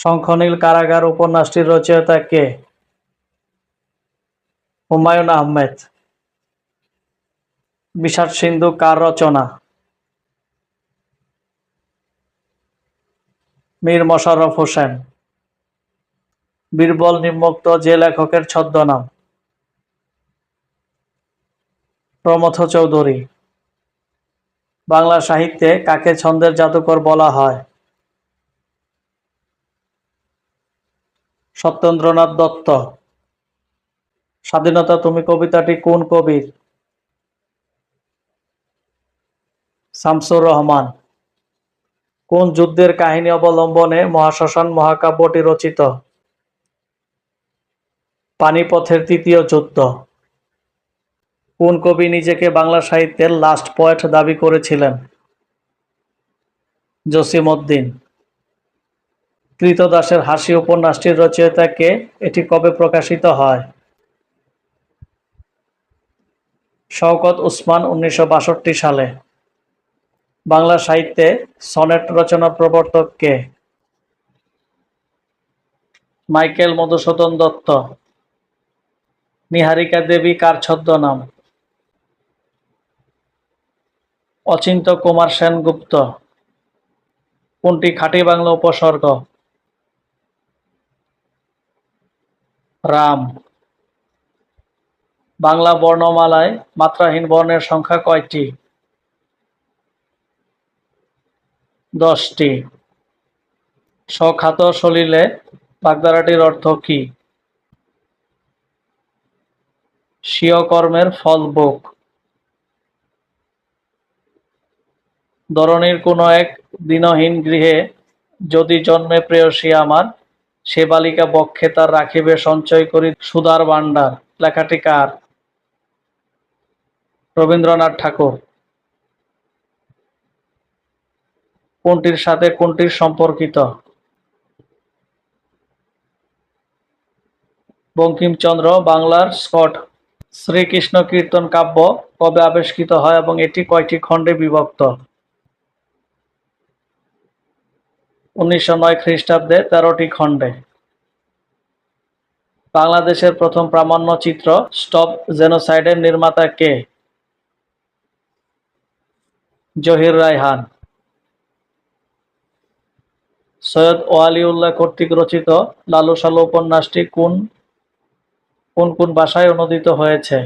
শঙ্খনীল কারাগার উপন্যাসটির রচয়িতা কে? হুমায়ুন আহমেদ। বিষাদ সিন্ধু কার রচনা? মীর মশাররফ হোসেন। বীরবল নিম্নোক্ত যে লেখকের ছদ্মনাম? প্রমথ চৌধুরী। বাংলা সাহিত্যে কাকে ছন্দের জাদুকর বলা হয়? সত্যেন্দ্রনাথ দত্ত। স্বাধীনতা, তুমি কবিতাটি কোন কবির? শামসুর রহমান। কোন যুদ্ধের কাহিনী অবলম্বনে মহাশ্মশান মহাকাব্যটি রচিত? পানিপথের তৃতীয় যুদ্ধ। কোন কবি নিজেকে বাংলা সাহিত্যের লাস্ট পয়েট দাবি করেছিলেন? জসিম উদ্দিন কৃতদাসের হাসি উপন্যাসটির রচয়িতা কে এটি কবে প্রকাশিত হয়? শওকত উসমান উনিশশো বাষট্টি সালে। বাংলা সাহিত্যে সনেট রচনার প্রবর্তক কে? মাইকেল মধুসূদন দত্ত। নিহারিকা দেবী কার ছদ্মনাম? অচিন্ত কুমার সেনগুপ্ত। কোনটি খাঁটি বাংলা উপসর্গ? রাম। বাংলা বর্ণমালায় মাত্রাহীন বর্ণের সংখ্যা কয়টি? দশটি। সখাত সলিলে বাগধারাটির অর্থ কি? স্বীয় কর্মের ফল ভোগ ধরণীর কোনো এক দিনহীন গৃহে যদি জন্মে প্রেয়সী আমার সে বালিকা বক্ষে তার রাখিবে সঞ্চয় করি সুধার ভাণ্ডার। লেখাটি কার? রবীন্দ্রনাথ ঠাকুর। কোনটির সাথে কোনটির সম্পর্কিত? বঙ্কিমচন্দ্র বাংলার স্কট। শ্রীকৃষ্ণ কীর্তন কাব্য কবে আবিষ্কৃত হয় এবং এটি কয়টি খণ্ডে বিভক্ত? উনিশশো নয় খ্রিস্টাব্দে তেরোটি খণ্ডে। বাংলাদেশের প্রথম প্রামাণ্য চিত্র স্টপ জেনোসাইডের নির্মাতা কে? জহির রায়হান। সৈয়দ ওয়ালিউল্লাহ কর্তৃক রচিত লালু সালু উপন্যাসটি কোন কোন কোন ভাষায় অনুদিত হয়েছে?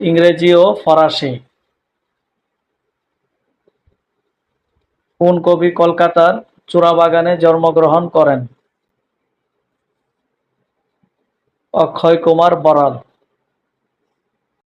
ইংরেজি ও ফরাসি। কোন কবি কলকাতার চূড়াবাগানে জন্মগ্রহণ করেন। অক্ষয় কুমার বড়াল